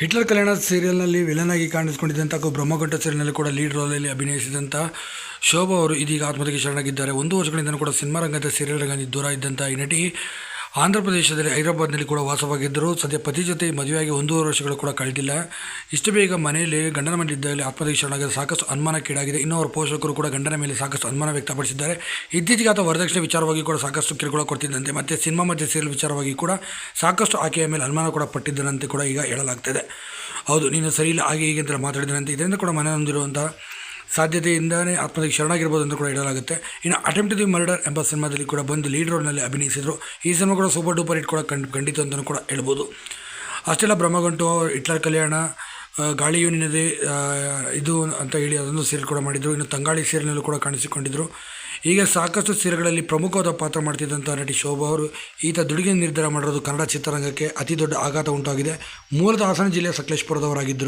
Hitler ಕಲ್ಯಾಣ ಸೀರಿಯಲ್ನಲ್ಲಿ villain ಆಗಿ ಹಾಗೂ ಬ್ರಹ್ಮಘಟ್ಟ ಸೀರಿಯಲ್ನಲ್ಲಿ ಕೂಡ ಲೀಡ್ ರೋಲಲ್ಲಿ ಅಭಿನಯಿಸಿದಂಥ ಶೋಭಾ ಅವರು ಇದೀಗ ಆತ್ಮಹತ್ಯೆಗೆ ಶರಣಾಗಿದ್ದಾರೆ. ಒಂದು ವರ್ಷಗಳಿಂದ ಕೂಡ ಸಿನಿಮಾ ರಂಗದ ಸೀರಿಯಲ್ ರಂಗದಿಂದ ದೂರ ಇದ್ದಂಥ ಈ ನಟಿ ಆಂಧ್ರ ಪ್ರದೇಶದಲ್ಲಿ ಹೈದರಾಬಾದ್ನಲ್ಲಿ ಕೂಡ ವಾಸವಾಗಿದ್ದರು ಸದ್ಯ ಪತಿ ಜೊತೆ ಮದುವೆಯಾಗಿ ಒಂದೂವರೆ ವರ್ಷಗಳು ಕೂಡ ಕಳೆದಿಲ್ಲ. ಇಷ್ಟು ಬೇಗ ಮನೆಯಲ್ಲಿ ಗಂಡನ ಮನೆಯಿದ್ದಲ್ಲಿ ಇದ್ದಲ್ಲಿ ಶರಣಾಗಿದ್ದು ಸಾಕಷ್ಟು ಅನುಮಾನಕ್ಕೀಡಾಗಿದೆ. ಇನ್ನು ಅವರ ಪೋಷಕರು ಕೂಡ ಗಂಡನ ಮೇಲೆ ಸಾಕಷ್ಟು ಅನುಮಾನ ವ್ಯಕ್ತಪಡಿಸಿದ್ದಾರೆ. ಇತ್ತೀಚೆಗೆ ಆತ ವರದಕ್ಷಿಣೆ ವಿಚಾರವಾಗಿ ಕೂಡ ಸಾಕಷ್ಟು ಕಿರುಕುಳ ಕೊಡ್ತಿದ್ದಂತೆ, ಮತ್ತು ಸಿನಿಮಾ ಮತ್ತು ಸೀರಿಯಲ್ ವಿಚಾರವಾಗಿ ಕೂಡ ಸಾಕಷ್ಟು ಆಕೆಯ ಮೇಲೆ ಅನುಮಾನ ಕೂಡ ಪಟ್ಟಿದ್ದನಂತೆ ಕೂಡ ಈಗ ಹೇಳಲಾಗ್ತಿದೆ. ಹೌದು, ನೀನು ಸರಿ ಇಲ್ಲ, ಹಾಗೆ ಹೀಗೆ ಅಂತ ಮಾತಾಡಿದನಂತೆ ಇದರಿಂದ ಕೂಡ ಮನೆ ಹೊಂದಿರುವಂಥ ಸಾಧ್ಯತೆಯಿಂದಲೇ ಆತ್ಮಹತ್ಯೆಗೆ ಶರಣಾಗಿರ್ಬೋದು ಅಂತ ಕೂಡ ಹೇಳಲಾಗುತ್ತೆ. ಇನ್ನು ಅಟೆಂಪ್ಟ್ ದಿ ಮರ್ಡರ್ ಎಂಬ ಸಿನಿಮಾದಲ್ಲಿ ಕೂಡ ಬಂದು ಲೀಡ್ ರೋಲ್ನಲ್ಲಿ ಅಭಿನಯಿಸಿದರು. ಈ ಸಿನಿಮಾ ಕೂಡ ಸೂಪರ್ ಡೂಪರ್ ಹಿಟ್ ಕೂಡ ಕಂಡು ಖಂಡಿತ ಅಂತಲೂ ಕೂಡ ಹೇಳ್ಬೋದು. ಅಷ್ಟೆಲ್ಲ ಬ್ರಹ್ಮಗಂಟು, ಹಿಟ್ಲರ್ ಕಲ್ಯಾಣ ಗಾಳಿಯು ನಿನ್ನದೇ ಇದು ಅಂತ ಹೇಳಿ ಅದೊಂದು ಸೀರಿಯಲ್ ಕೂಡ ಮಾಡಿದರು. ಇನ್ನು ತಂಗಾಳಿ ಸೀರಿಯಲ್ನಲ್ಲೂ ಕೂಡ ಕಾಣಿಸಿಕೊಂಡಿದ್ದರು ಈಗ ಸಾಕಷ್ಟು ಸೀರೆಗಳಲ್ಲಿ ಪ್ರಮುಖವಾದ ಪಾತ್ರ ಮಾಡ್ತಿದ್ದಂಥ ನಟಿ ಶೋಭಾ ಅವರು ಈತ ದುಡುಗಿನ ನಿರ್ಧಾರ ಮಾಡಿರೋದು ಕನ್ನಡ ಚಿತ್ರರಂಗಕ್ಕೆ ಅತಿ ದೊಡ್ಡ ಆಘಾತ ಉಂಟಾಗಿದೆ. ಮೂಲದ ಹಾಸನ ಜಿಲ್ಲೆಯ ಸಕಲೇಶ್ಪುರದವರಾಗಿದ್ದರು.